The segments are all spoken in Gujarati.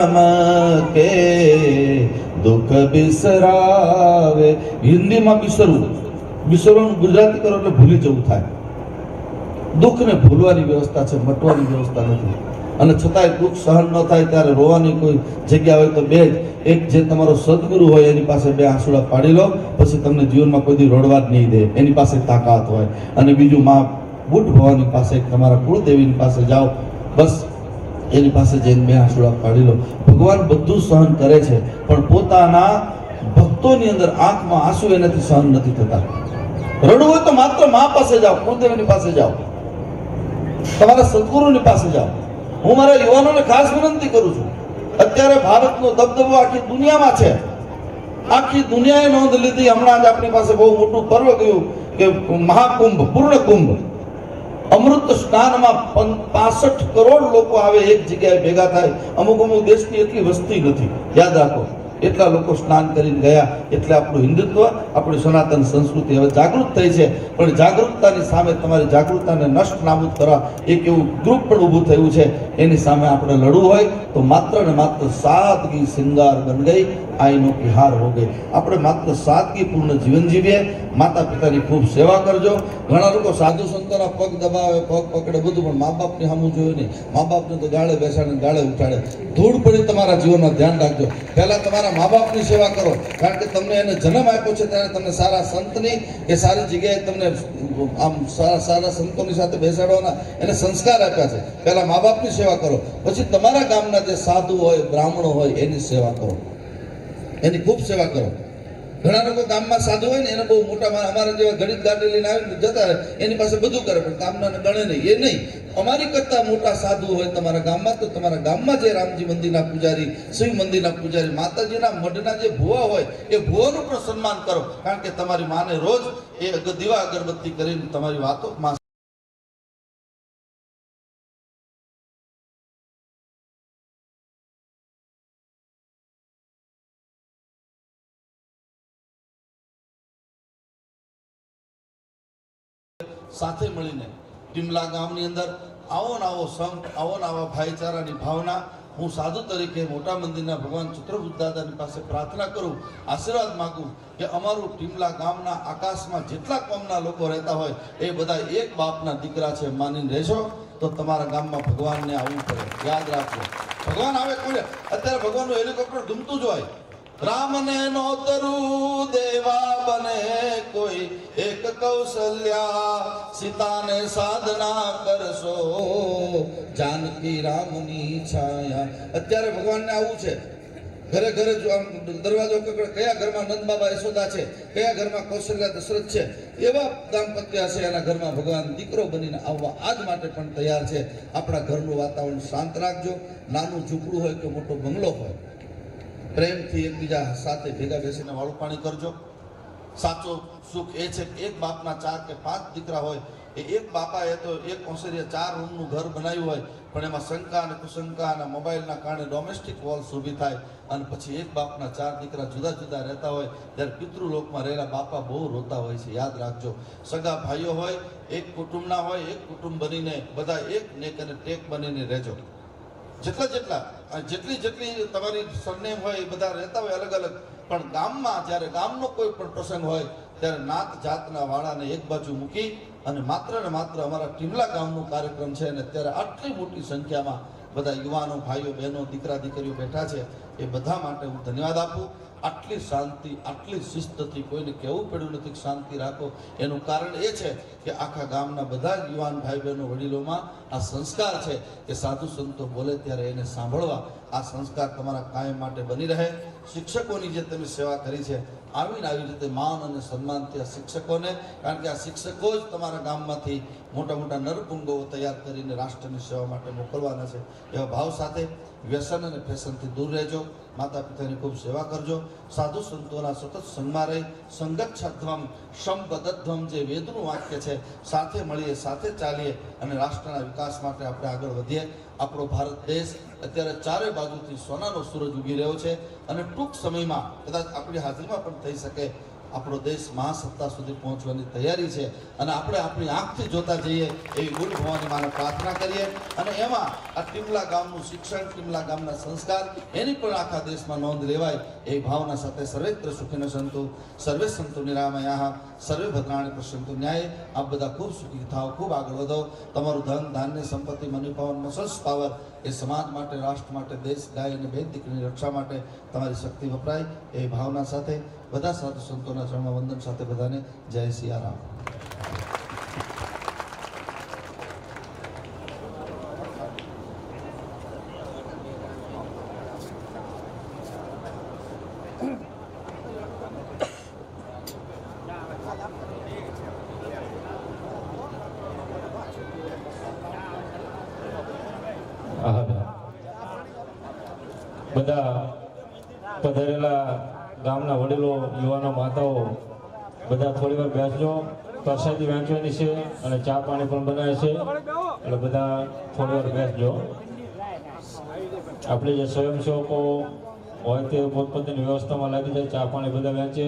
કે દુઃખ બિસરાવે હિન્દીમાં બિસરવું બિસરવાનું ગુજરાતી કરો એટલે ભૂલી જવું થાય દુઃખને ભૂલવાની વ્યવસ્થા છે મટવાની વ્યવસ્થા નથી અને છતાંય દુઃખ સહન ન થાય ત્યારે રોવાની કોઈ જગ્યા હોય તો બે જ એક જે તમારો સદગુરુ હોય એની પાસે બે આંસુડા પાડી લો પછી તમને જીવનમાં કોઈ દી રોડવા જ નહીં દે એની પાસે તાકાત હોય અને બીજું મા બુટ ભવાની પાસે તમારા કુળદેવીની પાસે જાઓ બસ એની પાસે જઈને મેં આંસુડા પાડી લો ભગવાન બધું સહન કરે છે, પણ પોતાના ભક્તોની અંદર આંખમાં આંસુ એનાથી સહન નથી થતા. રડવું હોય તો માત્ર મા પાસે જાઓ, કુળદેવીની પાસે જાઓ. તમારા સદગુરુની પાસે જાઓ. હું મારા યુવાનોને ખાસ વિનંતી કરું છું. અત્યારે ભારતનો દબદબો આખી દુનિયામાં છે. આખી દુનિયાએ નોંધ લીધી, હમણાં જ આપણી પાસે બહુ મોટું પર્વ ગયું કે મહાકુંભ પૂર્ણ કુંભ અમૃત સ્નાનમાં પાસઠ કરોડ લોકો આવે, એક જગ્યાએ ભેગા થાય. અમુક અમુક દેશની એટલી વસ્તી નથી. યાદ રાખો, એટલા લોકો સ્નાન કરીને ગયા, એટલે આપણું હિન્દુત્વ, આપણી સનાતન સંસ્કૃતિ હવે જાગૃત થઈ છે. પણ જાગૃતતાની સામે તમારી જાગૃતતાને નષ્ટ નાબૂદ કરવા એક એવું ગ્રુપ પણ ઊભું થયું છે. એની સામે આપણે લડવું હોય, તો માત્ર ને માત્ર સાદગી શિંગાર બન ગઈ. આઈનો તિહાર હો ગઈ આપણે માત્ર સાદગીપૂર્ણ જીવન જીવીએ. માતા પિતાની ખૂબ સેવા કરજો. ઘણા લોકો સાધુ સંતોના પગ દબાવે, પગ પકડે, બધું, પણ મા બાપની સામું જોયું નહીં. મા બાપને તો ગાળે બેસાડે ગાળે ઉઠાડે. ધૂળ પડી તમારા જીવનમાં ધ્યાન રાખજો. પહેલાં તમારા મા બાપની સેવા કરો. કારણ કે તમને એને જન્મ આપ્યો છે ત્યારે તમને સારા સંતની કે સારી જગ્યાએ તમને આમ સારા સારા સંતોની સાથે બેસાડવાના એને સંસ્કાર આપ્યા છે. પહેલાં મા બાપની સેવા કરો. પછી તમારા ગામના જે સાધુ હોય, બ્રાહ્મણો હોય, એની સેવા કરો. એની ખૂબ સેવા કરો. ઘણા લોકો ગામમાં સાધુ હોય ને, એને બહુ મોટા અમારા જેવા ગણિત ગાડી લઈને આવીને જતા એની પાસે બધું કરે, પણ ગામના ગણે નહીં. એ નહીં. અમારી કરતા મોટા સાધુ હોય તમારા ગામમાં, તો તમારા ગામમાં જે રામજી મંદિરના પૂજારી, શિવ મંદિરના પૂજારી, માતાજીના મઢના જે ભુવા હોય, એ ભુવાનું પણ સન્માન કરો. કારણ કે તમારી માને રોજ એ દીવા અગરબત્તી કરીને તમારી વાતો સાથે મળીને ટીમલા ગામની અંદર આવો ને આવો સંપ આવો ને આવા ભાઈચારાની ભાવના હું સાધુ તરીકે મોટા મંદિરના ભગવાન ચિત્રબુદ્ધ દાદાની પાસે પ્રાર્થના કરું, આશીર્વાદ માગું કે અમારું ટીમલા ગામના આકાશમાં જેટલા કોમના લોકો રહેતા હોય એ બધા એક બાપના દીકરા છે માનીને રહેશો તો તમારા ગામમાં ભગવાનને આવવું પડે યાદ રાખજો. ભગવાન આવે કોને અત્યારે ભગવાનનું હેલિકોપ્ટર ધૂમતું જ હોય. રામને નોતરું દેવા બને કોઈ એક કૌશલ્યા. સીતાને સાધના કરશો, જાનકી રામની છાયા. અત્યારે ભગવાનને આવું છે. ઘરે ઘરે જો આમ દરવાજો કયા ઘરમાં નંદ બાબા યશોદા છે, કયા ઘરમાં કૌશલ્યા દશરથ છે, એવા દાંપત્ય છે એના ઘરમાં ભગવાન દીકરો બનીને આવવા આજ માટે પણ તૈયાર છે. આપણા ઘરનું વાતાવરણ શાંત રાખજો. નાનું ઝૂંપડું હોય કે મોટો બંગલો હોય પ્રેમથી એકબીજા સાથે ભેગા બેસીને વાળું પાણી કરજો. સાચો સુખ એ છે કે એક બાપના ચાર કે પાંચ દીકરા હોય, એ એક બાપાએ તો એક ઓસરીએ ચાર રૂમનું ઘર બનાવ્યું હોય, પણ એમાં શંકા અને કુશંકા અને મોબાઈલના કારણે ડોમેસ્ટિક વોલ્સ ઊભી થાય અને પછી એક બાપના ચાર દીકરા જુદા જુદા રહેતા હોય, ત્યારે પિતૃલોકમાં રહેલા બાપા બહુ રોતા હોય છે. યાદ રાખજો. સગા ભાઈઓ હોય, એક કુટુંબના હોય, એક કુટુંબ બનીને બધા એક નેક અને ટેક બનીને રહેજો. જેટલા જેટલા જેટલી જેટલી તમારી સરનેમ હોય એ બધા રહેતા હોય અલગ અલગ, પણ ગામમાં જ્યારે ગામનો કોઈ પણ પ્રસંગ હોય, ત્યારે નાત જાતના વાળાને એક બાજુ મૂકી અને માત્ર ને માત્ર અમારા ટીમલા ગામનો કાર્યક્રમ છે અને અત્યારે આટલી મોટી સંખ્યામાં બધા યુવાનો, ભાઈઓ, બહેનો, દીકરા, દીકરીઓ બેઠા છે, એ બધા માટે હું ધન્યવાદ આપું. આટલી શાંતિ, આટલી શિસ્તથી કોઈને કહેવું પડ્યું નથી શાંતિ રાખો. એનું કારણ એ છે કે આખા ગામના બધા યુવાન ભાઈ બહેનો વડીલોમાં આ સંસ્કાર છે કે સાધુ સંતો બોલે ત્યારે એને સાંભળવા આ સંસ્કાર તમારા કાયમ માટે બની રહે. શિક્ષકોની જે તમે સેવા કરી છે, આવીને આવી રીતે માન અને સન્માનથી આ શિક્ષકોને, કારણ કે આ શિક્ષકો જ તમારા ગામમાંથી મોટા મોટા નરપુંગો તૈયાર કરીને રાષ્ટ્રની સેવા માટે મોકલવાના છે. એવા ભાવ સાથે વ્યસન અને ફેશનથી દૂર રહેજો. માતા પિતાની ખૂબ સેવા કરજો. સાધુ સંતોના સતત સંગમાં રહી, સંગત છધ્વમ સંબદ્ધમ જે વેદનું વાક્ય છે, સાથે મળીએ, સાથે ચાલીએ અને રાષ્ટ્રના વિકાસ માટે આપણે આગળ વધીએ. આપણો ભારત દેશ અત્યારે ચારે બાજુથી સોનાનો સૂરજ ઉગી રહ્યો છે અને ટૂંક સમયમાં કદાચ આપણી હાજરીમાં પણ થઈ શકે આપણો દેશ મહાસત્તા સુધી પહોંચવાની તૈયારી છે અને આપણે આપણી આંખથી જોતા જઈએ એવી ગુરુ ભવાની માને પ્રાર્થના કરીએ. અને એમાં આ ટીમલા ગામનું શિક્ષણ, ટીમલા ગામના સંસ્કાર, એની પણ આખા દેશમાં નોંધ લેવાય એ ભાવના સાથે સર્વેત્ર સુખીનો સંતુ, સર્વે સંતો નિરામયા સર્વે ભદ્રાણી પ્રસંતો ન્યાય આપ બધા ખૂબ સુખી થાઓ, ખૂબ આગળ વધો. તમારું ધન, ધાન્ય સંપત્તિ મની પાવન મસલ્સ પાવર એ સમાજ માટે, રાષ્ટ્ર માટે, દેશ, ગાય અને બેન દીકરીની રક્ષા માટે તમારી શક્તિ વપરાય. એ ભાવના સાથે, બધા સાધુ સંતોના ચરણમાં વંદન સાથે બધાને જય સિયારામ. બધા પધારેલા ગામના વડીલો, યુવાનો, માતાઓ, બધા થોડી વાર બેસજો. પ્રસાદી વહેંચવાની છે અને ચા પાણી પણ બનાવે છે. એટલે બધા થોડી વાર બેસજો. આપણે જે સ્વયંસેવકો હોય તે પોતપોતાની વ્યવસ્થામાં લાગી જાય, ચા પાણી બધા વહેંચે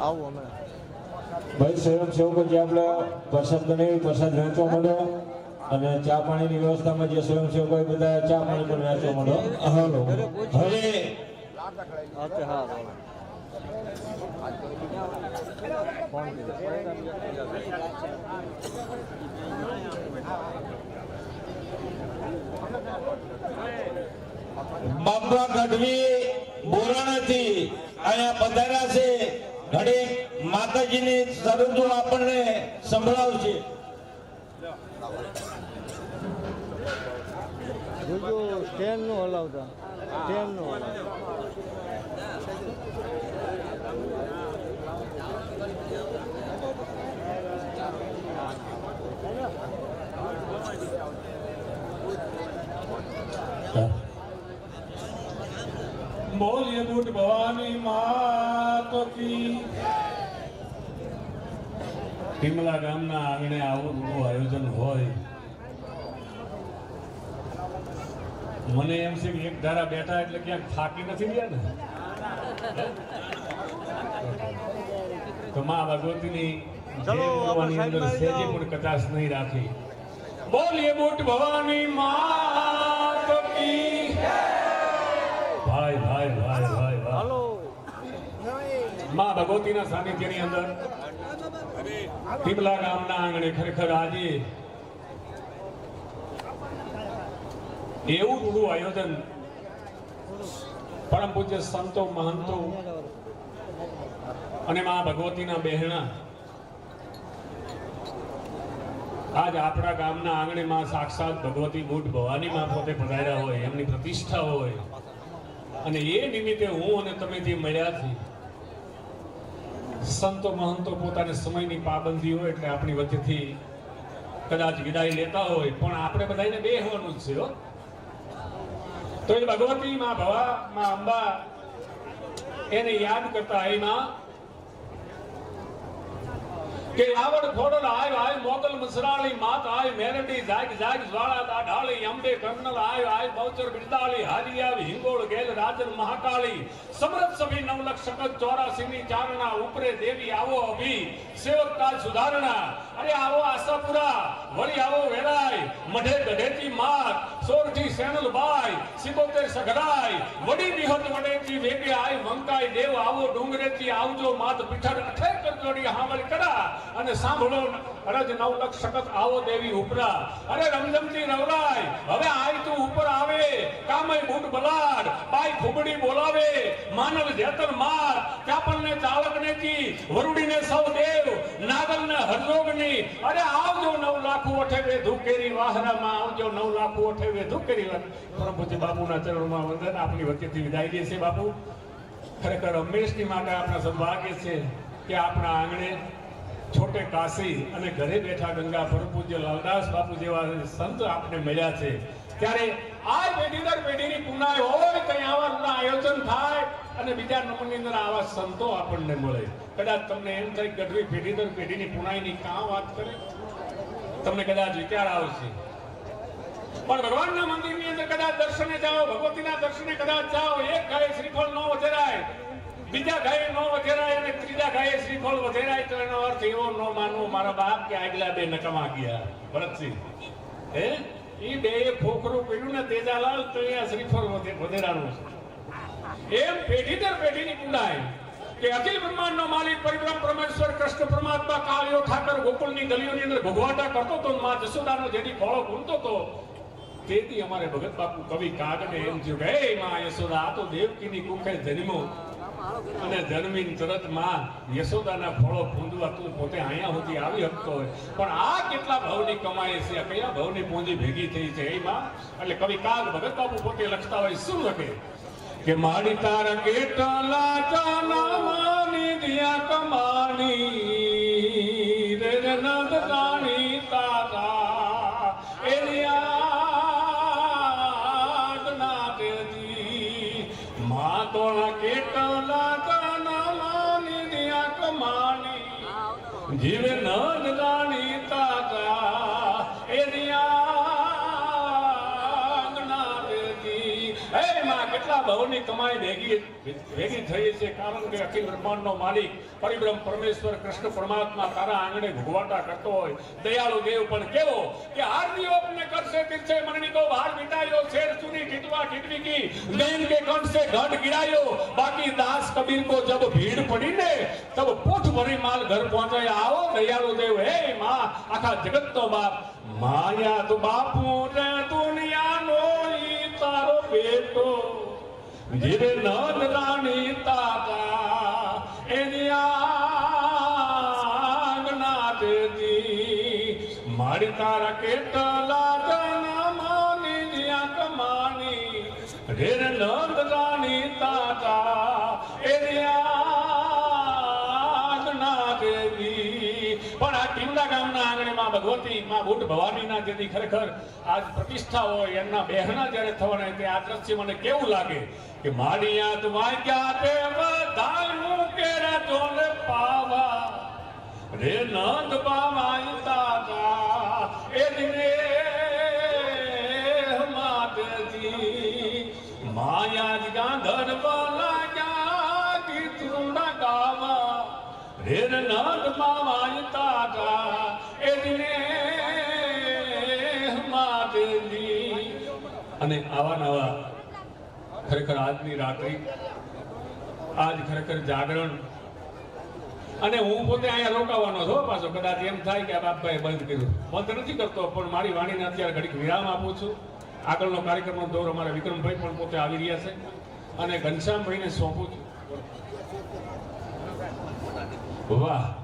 આવે હમણાં ભાઈ સ્વયંસેવકો જે આપણે પ્રસાદ બનાવી પ્રસાદ વહેંચવા માંડો અને ચા પાણીની વ્યવસ્થામાં જે સ્વયંસેવકો બધા ચા પાણી પણ વહેંચવા માંડો. હવે બાપા ગઢવી બોરાણાથી અહીંયા પધાર્યા છે. ઘડી માતાજીની શરતો આપણને સંભળાવશે જોજો સ્ટેન્ડનું હલાવતા. સ્ટેન્ડનું બોલીએ બુટ ભવાની માત કી. ટીમલા ગામના આંગણે આવું મોટું આયોજન હોય. મને એમ છે કે એક ધારા બેઠા એટલે ક્યાંક થાકી નથી ગયા ને? તો માં ભગવતીની અંદર સેજે પણ કચાશ નહીં રાખી. બોલીએ બુટ ભવાની માત કી ભાઈ ભાઈ ભાઈ ભાઈ ભાઈ. માં ભગવતીના સાનિધ્યની અંદર પીપલા ગામના આંગણે ખરેખર આજે એવું થોડું આયોજન પરમ પૂજ્ય સંતો મહંતો અને મા ભગવતીના બહેણા આજ આપણા ગામના આંગણે માં સાક્ષાત ભગવતી બુટ ભવાની માં પોતે પધાર્યા હોય, એમની પ્રતિષ્ઠા હોય. અને એ નિમિત્તે હું અને તમે જે મળ્યા છીએ સંતો મહંતો પોતાને સમયની પાબંદી હોય એટલે આપણી વચ્ચેથી કદાચ વિદાય લેતા હોય, પણ આપણે બધાને બેહવાનું જ છે, હો. તો એ ભગવતી માં ભવા માં અંબા એને યાદ કરતા એમાં કે આવડ ખોડલ આય આય મોગલ મસરાળી માત, આય મેરડી જાગ જાગ જ્વાળા દા ઢાળી અંબે કર્નલ આય આય બૌચર બિરદાળી, હારી આવી હિંગોળ ગેલ રાજન મહાકાળી. સમરત સભી નવલખ શકત ચોરાસી ની ચારણા ઉપરે દેવી આવો અભી. સેવક કાલ સુધારણા. અરે આવો આશાપુરા, વળી આવો વેરાય. મઢે ગઢેતી માત. સોરઠી સેનલ બાઈ સિબોતેર સગડાઈ વડી નિહત વડેથી વેગે આય વંકાય દેવ આવો ડુંગરેથી આવજો માત પીઠર અઠે કરજોડી હામલ કરા. અને સાંભળો, અરજ નવ લક્ષ આવો દેવી ઉપરા. અરે રમઝમતી નવરાય હવે આય તું ઉપર આવે. કામય બૂટ બલાડ, બાઈ ખુબડી બોલાવે. માનવ જેતર માર ચાપણને ચાલક કી, વરુડીને સૌ દેવ, નાગલને હરજોગની અરે આવજો નવ લાખો અઠેવે ધુકેરી વાહરામાં આવજો નવ લાખો અઠેવે ધુકેરી કરી પૂજ્ય બાપુના ચરણોમાં વંદન આપની વચ્ચેથી વિદાય લે છે બાપુ. ખરેખર હંમેશની માટે આપણા સૌભાગ્ય છે કે આપણા આંગણે છોટે કાશી અને ઘરે બેઠા ગંગા પરમપૂજ્ય લાલદાસ બાપુ જેવા સંત આપને મળ્યા છે. ત્યારે આ પેઢી દર પેઢીની પુનાય હોય, કઈ આવા આયોજન થાય અને બીજા નંબરની અંદર આવા સંતો આપણને મળે. કદાચ તમને એમ થાય ગઢવી પેઢી દર પેઢીની પુનાઈની કાં વાત કરે? તમને કદાચ વિચાર આવશે. પણ ભગવાનના મંદિરની અંદર કદાચ દર્શને જાઓ, ભગવતીના દર્શને કદાચ જાઓ, એક ગાય શ્રીફળ નો વધેરાય બીજા ગાય નો વધેરાય અને ત્રીજા ગાય શ્રીફળ વધેરાય તો એનો અર્થ એવો નો માનવો મારા બાપ કે આગલા બે નકમા ગયા, ભરતસિંહ. હે? એ બે ફોકરું પીડ્યું ને તેજાલાલ, તો અહીંયા શ્રીફળ વધેરાનું છે. એમ પેઢી દર પેઢીની પુડાય કે અખિલ બ્રહ્માંડનો માલિક પરિબ્રહ્મ પરમેશ્વર, કૃષ્ણ, પરમાત્મા કાળિયો ઠાકર, ગોકુળની ગલીઓની અંદર ભગવાટા કરતો તો માં જસોદાનો જેથી ફળો ગુણતો તો તેથી અમારે ભગત બાપુ કવિ કાગને એમ થયું કે માં યશોદા, આ તો દેવકીની કુખે જન્મો. અને જન્મીન તરતમાં યશોદાના ફળો પૂંજવા તું પોતે અહીંયા સુધી આવી શકતો હોય. પણ આ કેટલા ભાવની કમાય છે કયા ભાવની પૂંજી ભેગી થઈ છે એ માં? એટલે કવિ કાગ ભગત બાપુ પોતે લખતા હોય, શું લખે? કે મારી તારા કેટલા જાના માની દિયા કમાની. કમાની જીવે દયાળુ દેવ ભીડ પડી ને તબ માલ ઘર પહોંચાય. આવો દયાળુ દેવ, હે મા, આખા જગતનો બાપ. માયા તો બાપુ ને દુનિયાનો ઈ તારો બેટો. જીરે નંદ રાણી તાતા ટીમડા ગામના આંગણેમાં ભગવતી, માં બુટ ભવાનીના જેની ખરેખર આજ પ્રતિષ્ઠા હોય, એમના બહેના જ્યારે થવાના તે આ દ્રશ્ય મને કેવું લાગે કે મારી યાદ વાગ્યા તે બધાનું કેરા જોને પાવા. રે નંદ બાવાઈ તાતા એ દિને અને આવા નવા ખરેખર આજની રાત્રિ, આજ ખરેખર જાગરણ. અને હું પોતે અહીંયા રોકાવાનો છું પાછો. કદાચ એમ થાય કે બાપભાઈ બંધ કર્યું. બંધ નથી કરતો, પણ મારી વાણીને અત્યારે ઘડીક વિરામ આપું છું. આગળનો કાર્યક્રમનો દોર અમારા વિક્રમભાઈ પણ પોતે આવી રહ્યા છે. અને ઘનશ્યામભાઈને સોંપું છું. વાહ.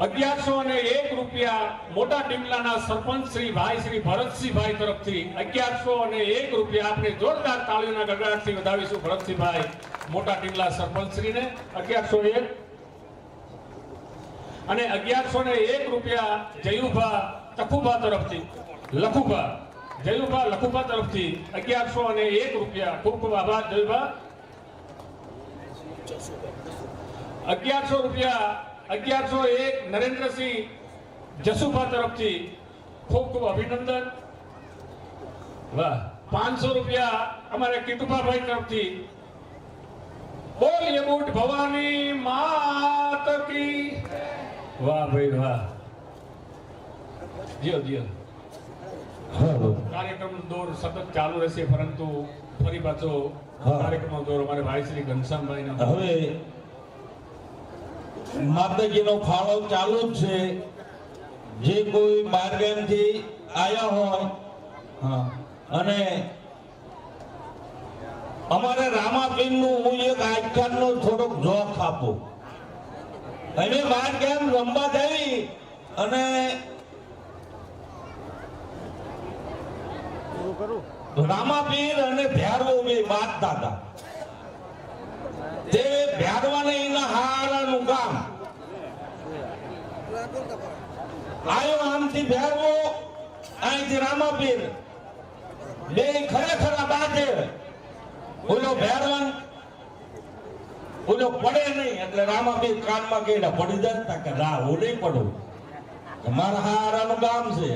અગિયારસો અને એક રૂપિયા મોટા ટીમલાના સરપંચ શ્રી ભાઈ, શ્રી ભરતસિંહભાઈ તરફથી અગિયારસો અને એક રૂપિયા આપણે જોરદાર તાળીઓના ગગડાટથી વધાવીશું ભરતસિંહભાઈ, મોટા ટીમલા સરપંચશ્રીને. અગિયારસો એક. અને અગિયારસો ને એક રૂપિયા જયુભા તખુભા તરફથી. લખુભા. જયુભા લખુભા તરફથી અગિયારસો અને એક રૂપિયા. ખૂબ ખૂબ આભાર જયુભા. અગિયારસો રૂપિયા અગિયારસો એક નરેન્દ્રસિંહ જસુભા તરફથી ખૂબ ખૂબ અભિનંદન. વાહ. પાંચસો રૂપિયા અમારા કિટુભાભાઈ તરફથી. બોલીએ બુટ ભવાની માત કી. વાહ ભાઈ વાહ. જીઓ જીઓ. કાર્યક્રમ દોર સતત ચાલુ રહેશે પરંતુ ફરી પાછો કાર્યક્રમ કાર્યક્રમનો દોર અમારે ભાઈ શ્રી ઘનશ્યામભાઈ હવે માતાજીનો ફાળો ચાલુ જ છે. જે કોઈ બારગામથી આવ્યા હોય અને અમારે રામાપીરનું હું એક આખ્યાનનો થોડોક જોખ આપું. અમે બાર ગેમ રમવા જઈ અને પૂરું રામાપીર અને ભ્યારવો બે બાંધતા હતા તે ભ્યારવાને એના હારાનું કામ. આયો આમથી ભ્યારવો અહીંથી રામાપીર. બે ખરેખર બાજે. ઓલો ભ્યારવાન ઓલો પડે નહીં. એટલે રામાપીર કાનમાં કે પડી જતા કે રા હું નહીં પડું. મારા હારાનું કામ છે.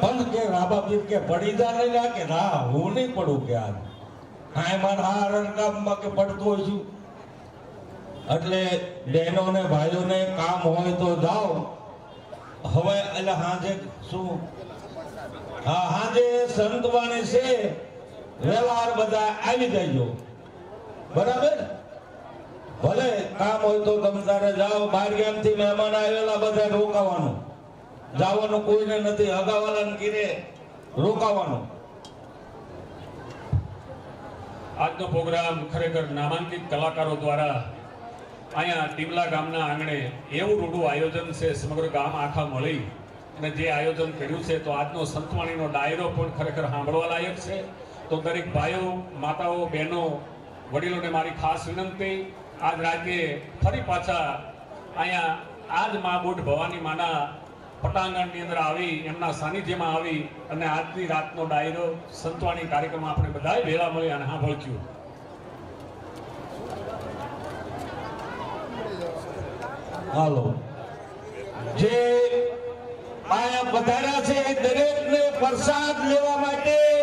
પણ કે પડી જા નહીં ના કે ના હું નહીં પડું કે આ હા મારા હારણ કામમાં કે પડતો છું. એટલે બહેનો ને ભાઈઓને કામ હોય તો જાઓ. હવે એટલે હાજે શું? હા, હાજે સંતવાણી છે. વ્યવહાર બધા આવી જજો. બરાબર? ભલે કામ હોય તો તમે તારે જાઓ. બહાર ગામથી મહેમાન આવેલા બધા રોકાવાનું. જવાનું કોઈને નથી. હગાવાલાને કીરે રોકાવાનું. આજનો પ્રોગ્રામ ખરેખર નામાંકિત કલાકારો દ્વારા અહીંયા ટીમલા ગામના આંગણે એવું રૂડું આયોજન છે, સમગ્ર ગામ આખા મળી અને જે આયોજન કર્યું છે, તો આજનો સંતવાણીનો ડાયરો પણ ખરેખર સાંભળવા લાયક છે. તો દરેક ભાઈઓ, માતાઓ, બહેનો, વડીલોને મારી ખાસ વિનંતી, આજ રાતે ફરી પાછા અહીંયા આજ મા બુઢ ભવાની માના પટાંગણની અંદર આવી, એમના સાનિધ્યમાં આવી અને આજની રાતનો ડાયરો સંતવાણી કાર્યક્રમ આપણે બધાએ ભેળા મળી અને સાંભળ્યું. હાલો. જે આયા પધાર્યા છે દરેકને પ્રસાદ લેવા માટે